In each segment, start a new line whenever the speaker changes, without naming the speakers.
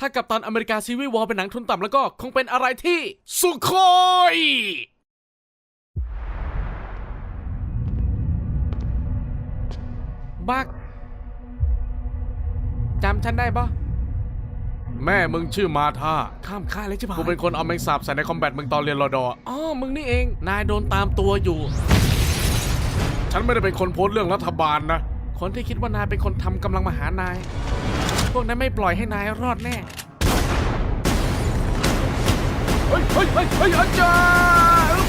ถ้ากับตันอเมริกาซีวีวอลเป็นหนังทุนต่ำแล้วก็คงเป็นอะไรที่สุโคยบักจำฉันได้ปะ
แม่มึงชื่อมาธา
ข้ามค่ายเลยใช่ปะ
กูเป็นคนเอาแมงสาบใส่ในคอมแบทมึงตอนเรียนรอดอ
อ๋อมึงนี่เอง นายโดนตามตัวอยู่
ฉันไม่ได้เป็นคนโพสต์เรื่องรัฐบาลนะ
คนที่คิดว่านายเป็นคนทำกำลังมาหานาย พวกนั้นไม่ปล่อยให้นายรอดแน่
เฮ้ยเฮ้ยเฮ้ยเฮ้ยอาจารย์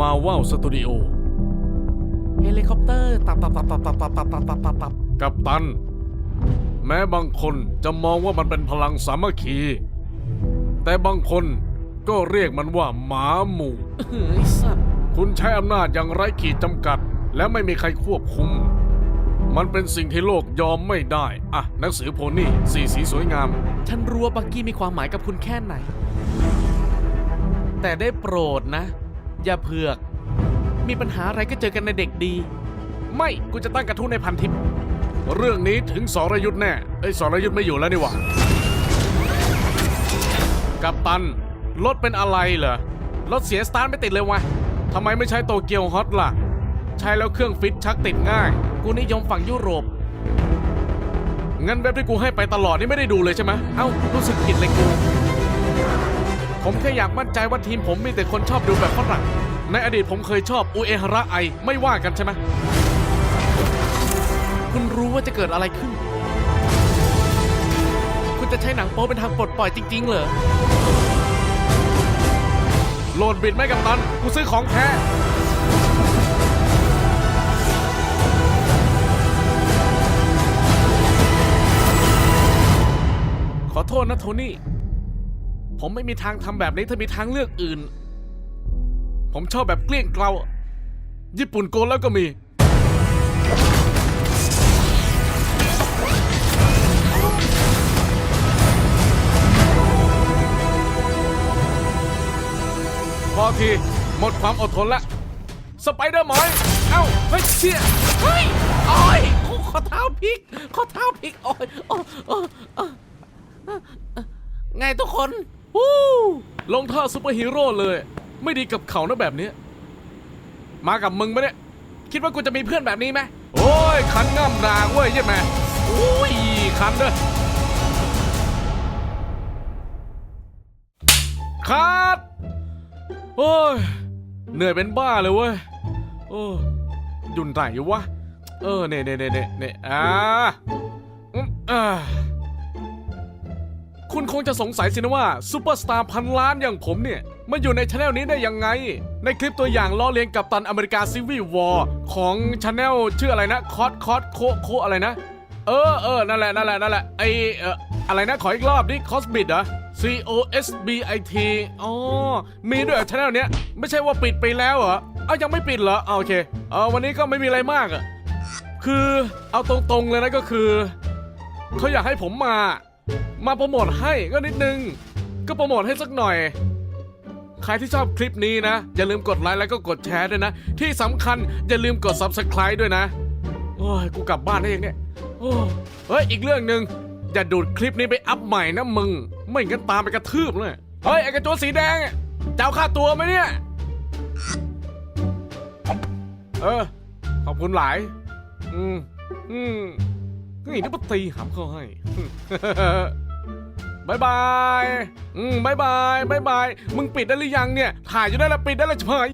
มาว่าวสตูดิโอ
เฮลิคอปเตอร์ตับตับตับตับตับตับตับตับตับตับตับ
กับตัน แม้บางคนจะมองว่ามันเป็นพลังสามัคคี แต่บางคนก็เรียกมันว่าหมาหมู่
เฮ้ยสัตว์
คุณใช้อำนาจอย่างไร้ขีดจำกัด และไม่มีใครควบคุม มันเป็นสิ่งที่โลกยอมไม่ได้ อะ หนังสือโพนี่สีสีสวยงาม
ฉันรู้ว่าบักกี้มีความหมายกับคุณแค่ไหน แต่ได้โปรดนะ อย่าเผือก มีปัญหาอะไรก็เจอกันในเด็กดี ไม่ กูจะตั้งกระทู้ในพันทิป
เรื่องนี้ถึงสรยุทธ์แน่ไอ้ยสรยุทธ์ไม่อยู่แล้วนี่หว่า กับตัน รถเป็นอะไรเหรอ
รถเสียสตาร์ทไม่ติดเลยวะ
ทำไมไม่ใช้โตเกียวฮอตล่ะ ใช้แล้วเครื่องฟิตชักติดง่าย
กูนิยมฝั่งยุโรป
งั้นเว็บที่กูให้ไปตลอดนี่ไม่ได้ดูเลยใช่ไหม
เอ้า รู้สึกผิดเลยกู ผมแค่อยากมั่นใจว่าทีมผมมีแต่คนชอบดูแบบฝรั่ง
ในอดีตผมเคยชอบอุเอฮาระไอ ไม่ว่ากันใช่ไหม
คุณรู้ว่าจะเกิดอะไรขึ้น คุณจะใช้หนังโป๊เป็นทางปลดปล่อยจริง ๆ เหรอ
โหลดบิดไหมกับตัน กูซื้อของแท้
โทษนะโทนี่ ผมไม่มีทางทำแบบนี้ถ้ามีทางเลือกอื่น
ผมชอบแบบเกลี้ยงเกลาญี่ปุ่นโกนแล้วก็มี พอที หมดความอดทนละ สไปเดอร์หมอย เอ้าเฮ้ยเชี่ย
เฮ้ยโอ้ยข้อเท้าพลิกข้อเท้าพลิกโอ้ยโอ้โอ้โอ้ ไงทุกคนวู้
ลงท่าซูเปอร์ฮีโร่เลย ไม่ดีกับเขานะแบบนี้ มากับมึงปะเนี่ย
คิดว่ากูจะมีเพื่อนแบบนี้ไหม
โอ้ย คันง่ำดางเว้ยใช่ไหมอุ้ย คันเด้อคัดโอ้ย เหนื่อยเป็นบ้าเลยเว้ย โอ้ยุ่นไหนอยู่วะ เออ เน่เน่เน่เน่เน่อ่าอ่า คุณคงจะสงสัยสินะว่าซูเปอร์สตาร์พันล้านอย่างผมเนี่ยมาอยู่ในช anel นี้ได้ยังไง ในคลิปตัวอย่างล้อเลียนกับตันอเมริกาซีวีวอร์ของช anel ชื่ออะไรนะคอสคอสโคโคอะไรนะ เออเออนั่นแหละนั่นแหละนั่นแหละไอเอออะไรนะขออีกรอบดิคอสบิดเหรอ C O S B I T อ๋อ มีด้วยช anel เนี้ยไม่ใช่ว่าปิดไปแล้วเหรอเอายังไม่ปิดเหรอเอาโอเคเออวันนี้ก็ไม่มีอะไรมากอะคือเอาตรงๆเลยนะก็คือเขาอยากให้ผมมา มาโปรโมทให้ก็นิดนึง ก็โปรโมทให้สักหน่อย ใครที่ชอบคลิปนี้นะ อย่าลืมกดไลค์แล้วก็กดแชร์ด้วยนะ ที่สำคัญอย่าลืมกด Subscribe ด้วยนะ โอ้ย กูกลับบ้านได้ยังเนี่ยโอ้เฮ้ย อีกเรื่องหนึ่งอย่าดูดคลิปนี้ไปอัพใหม่นะมึง ไม่งั้นตามไปกระทืบเลย เฮ้ย ไอ้กระโจนสีแดงอะเจ้าค่าตัวไหมเนี่ย เออ ขอบคุณหลาย อืม อืมนี่นึกว่าตีหำเขาให้ บายบาย อืมบายบายบายบาย มึงปิดได้หรือยังเนี่ย ถ่ายอยู่ได้แล้วปิดได้แล้วเฉย